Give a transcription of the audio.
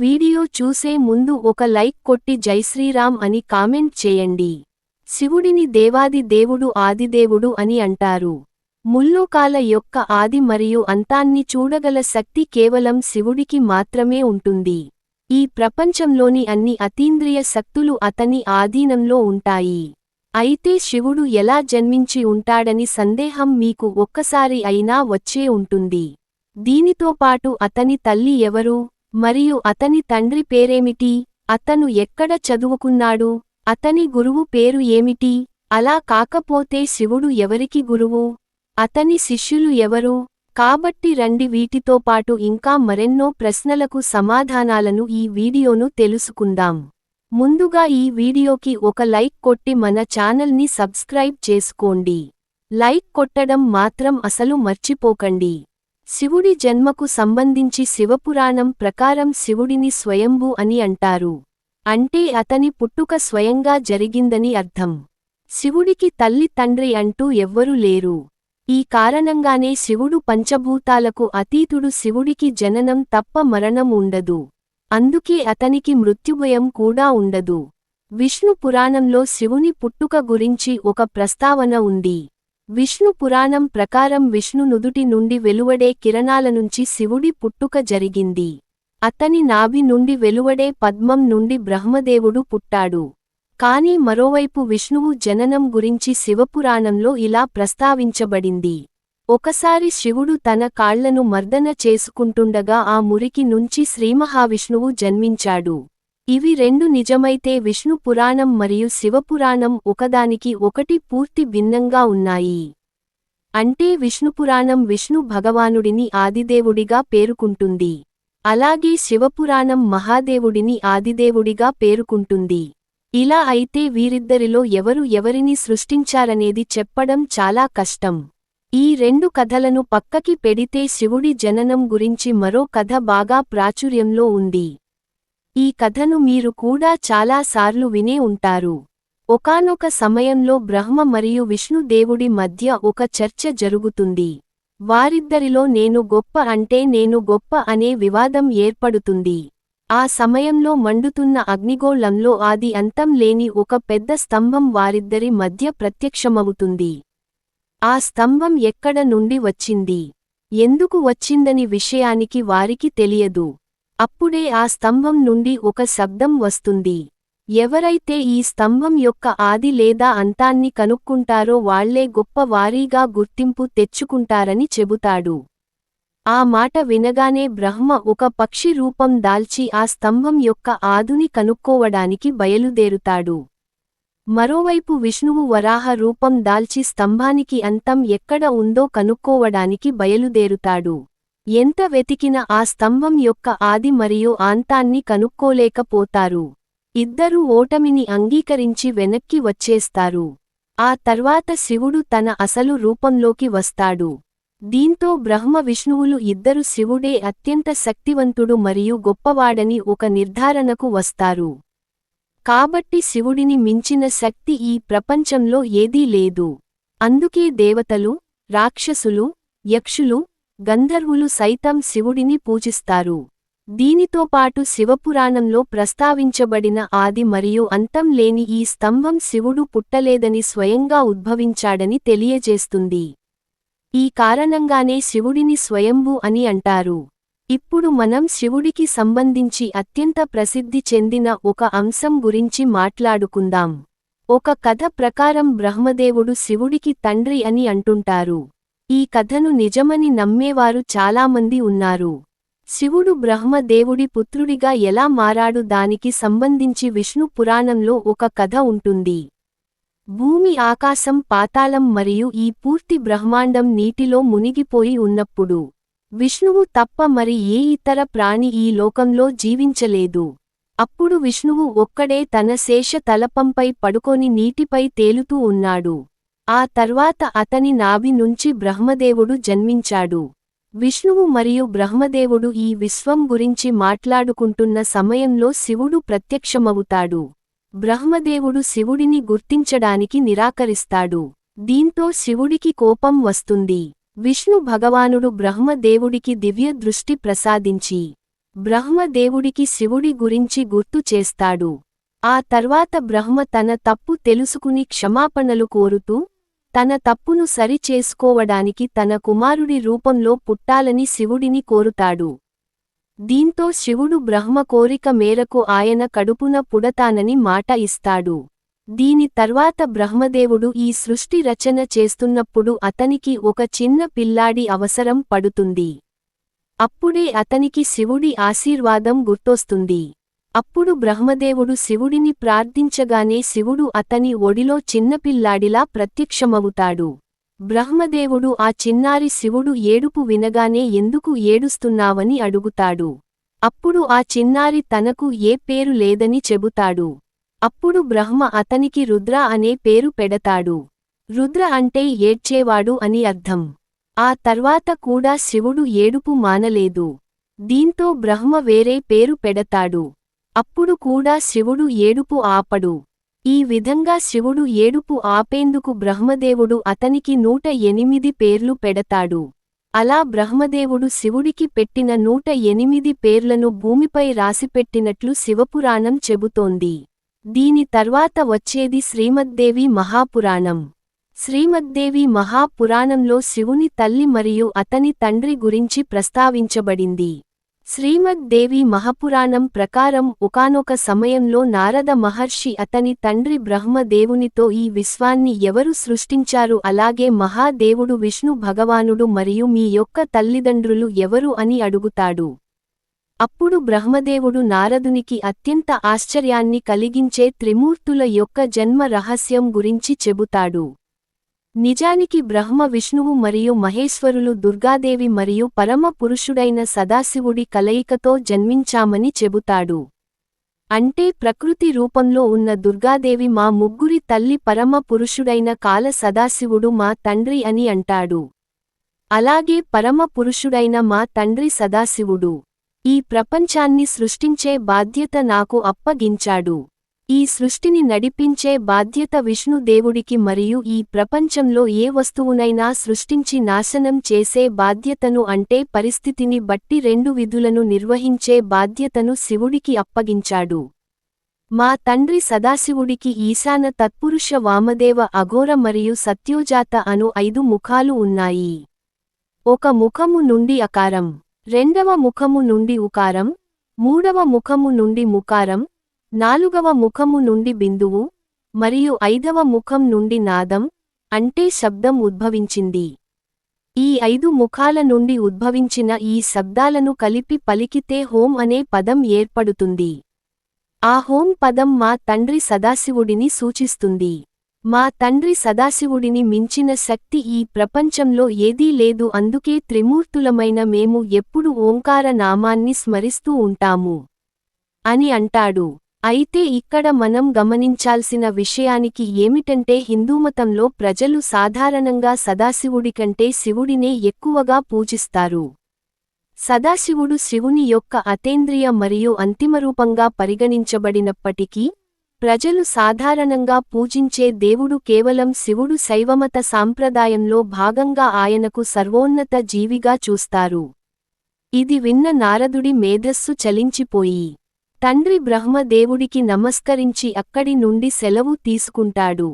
Video చూసే ముందు ఒక లైక్ కొట్టి జైశ్రీరామ్ అని కామెంట్ చేయండి. శివుడిని దేవాది దేవుడు ఆదిదేవుడు అని అంటారు. ముల్లోకాల యొక్క ఆది మరియు అంతాన్ని చూడగల శక్తి కేవలం శివుడికి మాత్రమే ఉంటుంది. ఈ ప్రపంచంలోని అన్ని అతీంద్రియ శక్తులు అతని ఆధీనంలో ఉంటాయి. అయితే శివుడు ఎలా జన్మించి ఉంటాడని సందేహం మీకు ఒక్కసారి అయినా వచ్చే ఉంటుంది. దీనితో పాటు అతని తల్లి ఎవరు? మరియు అతని తండ్రి పేరేమిటి? అతను ఎక్కడ చదువుకున్నాడు? అతని గురువు పేరు ఏమిటి? అలా కాకపోతే శివుడు ఎవరికి గురువు? అతని శిష్యులు ఎవరు? కాబట్టి రండి వీటితో పాటు ఇంకా మరెన్నో ప్రశ్నలకు సమాధానాలను ఈ వీడియోను తెలుసుకుందాం. ముందుగా ఈ వీడియోకి ఒక లైక్ కొట్టి మన ఛానల్ని సబ్స్క్రైబ్ చేసుకోండి. లైక్ కొట్టడం మాత్రం అసలు మర్చిపోకండి. శివుడి జన్మకు సంబంధించి శివపురాణం ప్రకారం శివుడిని స్వయంభూ అని అంటారు. అంటే అతని పుట్టుక స్వయంగా జరిగిందని అర్థం. శివుడికి తల్లి తండ్రి అంటూ ఎవ్వరూ లేరు. ఈ కారణంగానే శివుడు పంచభూతాలకు అతీతుడు శివుడికి జననం తప్ప మరణం ఉండదు. అందుకే అతనికి మృత్యుభయం కూడా ఉండదు. విష్ణు పురాణంలో శివుని పుట్టుక గురించి ఒక ప్రస్తావన ఉంది. విష్ణు పురాణం ప్రకారం విష్ణు నుదుటి నుండి వెలువడే కిరణాల నుంచి శివుడి పుట్టుక జరిగింది. అతని నాభి నుండి వెలువడే పద్మం నుండి బ్రహ్మదేవుడు పుట్టాడు. కాని మరోవైపు విష్ణువు జననం గురించి శివపురాణంలో ఇలా ప్రస్తావించబడింది. ఒకసారి శివుడు తన కాళ్ళను మర్దన చేసుకుంటుండగా ఆ మురికి నుంచి శ్రీమహావిష్ణువు జన్మించాడు. ఇవి రెండు నిజమైతే విష్ణు పురాణం మరియు శివపురాణం ఒకదానికి ఒకటి పూర్తి భిన్నంగా ఉన్నాయి. అంటే విష్ణుపురాణం విష్ణు భగవానుడిని ఆదిదేవుడిగా పేరుకుంటుంది. అలాగే శివపురాణం మహాదేవుడిని ఆదిదేవుడిగా పేరుకుంటుంది. ఇలా అయితే వీరిద్దరిలో ఎవరు ఎవరిని సృష్టించారనేది చెప్పడం చాలా కష్టం. ఈ రెండు కథలను పక్కకి పెడితే శివుడి జననం గురించి మరో కథ బాగా ప్రాచుర్యంలో ఉంది. ఈ కథను మీరు కూడా చాలాసార్లు వినే ఉంటారు. ఒకానొక సమయంలో బ్రహ్మ మరియు విష్ణు దేవుడి మధ్య ఒక చర్చ జరుగుతుంది. వారిద్దరిలో నేను గొప్ప అంటే నేను గొప్ప అనే వివాదం ఏర్పడుతుంది. ఆ సమయంలో మండుతున్న అగ్నిగోళంలో ఆది అంతం లేని ఒక పెద్ద స్తంభం వారిద్దరి మధ్య ప్రత్యక్షమవుతుంది. ఆ స్తంభం ఎక్కడ నుండి వచ్చింది? ఎందుకు వచ్చిందని విషయానికి వారికి తెలియదు. అప్పుడే ఆ స్తంభం నుండి ఒక శబ్దం వస్తుంది. ఎవరైతే ఈ స్తంభం యొక్క ఆది లేదా అంతాన్ని కనుక్కుంటారో వాళ్ళే గొప్ప వారీగా గుర్తింపు తెచ్చుకుంటారని చెబుతాడు. ఆ మాట వినగానే బ్రహ్మ ఒక పక్షి రూపం దాల్చి ఆ స్తంభం యొక్క ఆదుని కనుక్కోవడానికి బయలుదేరుతాడు. మరోవైపు విష్ణువు వరాహ రూపం దాల్చి స్తంభానికి అంతం ఎక్కడ ఉందో కనుక్కోవడానికి బయలుదేరుతాడు. ఎంత వెతికిన ఆ స్తంభం యొక్క ఆది మరియు ఆంతాన్ని కనుక్కోలేకపోతారు. ఇద్దరూ ఓటమిని అంగీకరించి వెనక్కి వచ్చేస్తారు. ఆ తర్వాత శివుడు తన అసలు రూపంలోకి వస్తాడు. దీంతో బ్రహ్మ విష్ణువులు ఇద్దరు శివుడే అత్యంత శక్తివంతుడు మరియు గొప్పవాడని ఒక నిర్ధారణకు వస్తారు. కాబట్టి శివుడిని మించిన శక్తి ఈ ప్రపంచంలో ఏదీ లేదు. అందుకే దేవతలు రాక్షసులు యక్షులు గంధర్వులు సైతం శివుడిని పూజిస్తారు. దీనితో పాటు శివపురాణంలో ప్రస్తావించబడిన ఆది మరియు అంతం లేని ఈ స్తంభం శివుడు పుట్టలేదని స్వయంగా ఉద్భవించాడని తెలియజేస్తుంది. ఈ కారణంగానే శివుడిని స్వయంభు అని అంటారు. ఇప్పుడు మనం శివుడికి సంబంధించి అత్యంత ప్రసిద్ధి చెందిన ఒక అంశం గురించి మాట్లాడుకుందాం. ఒక కథ ప్రకారం బ్రహ్మదేవుడు శివుడికి తండ్రి అని అంటుంటారు. ఈ కథను నిజమని నమ్మేవారు చాలామంది ఉన్నారు. శివుడు బ్రహ్మదేవుడి పుత్రుడిగా ఎలా మారాడు దానికి సంబంధించి విష్ణు పురాణంలో ఒక కథ ఉంటుంది. భూమి ఆకాశం పాతాళం మరియు ఈ పూర్తి బ్రహ్మాండం నీటిలో మునిగిపోయి ఉన్నప్పుడు విష్ణువు తప్ప మరి ఏ ఇతర ప్రాణి ఈ లోకంలో జీవించలేదు. అప్పుడు విష్ణువు ఒక్కడే తన శేష తలపంపై పడుకొని నీటిపై తేలుతూ ఉన్నాడు. ఆ తర్వాత అతని నాభి నుంచి బ్రహ్మదేవుడు జన్మించాడు. విష్ణువు మరియు బ్రహ్మదేవుడు ఈ విశ్వం గురించి మాట్లాడుకుంటున్న సమయంలో శివుడు ప్రత్యక్షమవుతాడు. బ్రహ్మదేవుడు శివుడిని గుర్తించడానికి నిరాకరిస్తాడు. దీంతో శివుడికి కోపం వస్తుంది. విష్ణు భగవానుడు బ్రహ్మదేవుడికి దివ్య దృష్టి ప్రసాదించి బ్రహ్మదేవుడికి శివుడి గురించి గుర్తు చేస్తాడు. ఆ తర్వాత బ్రహ్మ తన తప్పు తెలుసుకుని క్షమాపణలు కోరుతూ తన తప్పును సరిచేసుకోవడానికి తన కుమారుడి రూపంలో పుట్టాలని శివుడిని కోరుతాడు. దీంతో శివుడు బ్రహ్మ కోరిక మేరకు ఆయన కడుపున పుడతానని మాట ఇస్తాడు. దీని తర్వాత బ్రహ్మదేవుడు ఈ సృష్టి రచన చేస్తున్నప్పుడు అతనికి ఒక చిన్న పిల్లాడి అవసరం పడుతుంది. అప్పుడే అతనికి శివుడి ఆశీర్వాదం గుర్తొస్తుంది. అప్పుడు బ్రహ్మదేవుడు శివుడిని ప్రార్థించగానే శివుడు అతని ఒడిలో చిన్నపిల్లాడిలా ప్రత్యక్షమవుతాడు. బ్రహ్మదేవుడు ఆ చిన్నారి శివుడు ఏడుపు వినగానే ఎందుకు ఏడుస్తున్నావని అడుగుతాడు. అప్పుడు ఆ చిన్నారి తనకు ఏ పేరు లేదని చెబుతాడు. అప్పుడు బ్రహ్మ అతనికి రుద్ర అనే పేరు పెడతాడు. రుద్ర అంటే ఏడ్చేవాడు అని అర్థం. ఆ తర్వాత కూడా శివుడు ఏడుపు మానలేదు. దీంతో బ్రహ్మ వేరే పేరు పెడతాడు. అప్పుడు కూడా శివుడు ఏడుపు ఆపడు. ఈ విధంగా శివుడు ఏడుపు ఆపేందుకు బ్రహ్మదేవుడు అతనికి నూట ఎనిమిది పేర్లు పెడతాడు. అలా బ్రహ్మదేవుడు శివుడికి పెట్టిన నూట ఎనిమిది పేర్లను భూమిపై రాసిపెట్టినట్లు శివపురాణం చెబుతోంది. దీని తర్వాత వచ్చేది శ్రీమద్దేవి మహాపురాణం. శ్రీమద్దేవి మహాపురాణంలో శివుని తల్లి మరియు అతని తండ్రి గురించి ప్రస్తావించబడింది. శ్రీమద్ దేవి మహాపురాణం ప్రకారం ఒకానొక సమయంలో నారద మహర్షి అతని తండ్రి బ్రహ్మదేవునితో ఈ విశ్వాన్ని ఎవరు సృష్టించారు? అలాగే మహాదేవుడు విష్ణు భగవానుడు మరియు మీ యొక్క తల్లిదండ్రులు ఎవరు అని అడుగుతాడు. అప్పుడు బ్రహ్మదేవుడు నారదునికి అత్యంత ఆశ్చర్యాన్ని కలిగించే త్రిమూర్తుల యొక్క జన్మ రహస్యం గురించి చెబుతాడు. నిజానికి బ్రహ్మ విష్ణువు మరియు మహేశ్వరులు దుర్గాదేవి మరియు పరమ పురుషుడైన సదాశివుడి కలయికతో జన్మించామని చెబుతాడు. అంటే ప్రకృతి రూపంలో ఉన్న దుర్గాదేవి మా ముగ్గురి తల్లి పరమ పురుషుడైన కాల సదాశివుడు మా తండ్రి అని అంటాడు. అలాగే పరమ పురుషుడైన మా తండ్రి సదాశివుడు. ఈ ప్రపంచాన్ని సృష్టించే బాధ్యత నాకు అప్పగించాడు. ఈ సృష్టిని నడిపించే బాధ్యత విష్ణుదేవుడికి మరియు ఈ ప్రపంచంలో ఏ వస్తువునైనా సృష్టించి నాశనం చేసే బాధ్యతను అంటే పరిస్థితిని బట్టి రెండు విధులను నిర్వహించే బాధ్యతను శివుడికి అప్పగించాడు. మా తండ్రి సదాశివుడికి ఈశాన తత్పురుష వామదేవ అఘోర మరియు సత్యోజాత అను ఐదు ముఖాలు ఉన్నాయి. ఒక ముఖము నుండి అకారం రెండవ ముఖము నుండి ఉకారం మూడవ ముఖము నుండి ముకారం నాలుగవ ముఖము నుండి బిందువు మరియు ఐదవ ముఖం నుండి నాదం అంటే శబ్దం ఉద్భవించింది. ఈ ఐదు ముఖాల నుండి ఉద్భవించిన ఈ శబ్దాలను కలిపి పలికితే హోం అనే పదం ఏర్పడుతుంది. ఆ హోం పదం మా తండ్రి సదాశివుడిని సూచిస్తుంది. మా తండ్రి సదాశివుడిని మించిన శక్తి ఈ ప్రపంచంలో ఏదీ లేదు అందుకే త్రిమూర్తులమైన మేము ఎప్పుడు ఓంకార నామాన్ని స్మరిస్తూ ఉంటాము అని అంటాడు. అయితే ఇక్కడ మనం గమనించాల్సిన విషయానికి ఏమిటంటే హిందూమతంలో ప్రజలు సాధారణంగా సదాశివుడికంటే శివుడినే ఎక్కువగా పూజిస్తారు. సదాశివుడు శివుని యొక్క అతేంద్రియ మరియు అంతిమరూపంగా పరిగణించబడినప్పటికీ ప్రజలు సాధారణంగా పూజించే దేవుడు కేవలం శివుడు శైవమత సాంప్రదాయంలో భాగంగా ఆయనకు సర్వోన్నత జీవిగా చూస్తారు. ఇది విన్న నారదుడి మేధస్సు చలించిపోయి తండ్రి బ్రహ్మ దేవుడికి నమస్కరించి అక్కడి నుండి సెలవు తీసుకుంటాడు.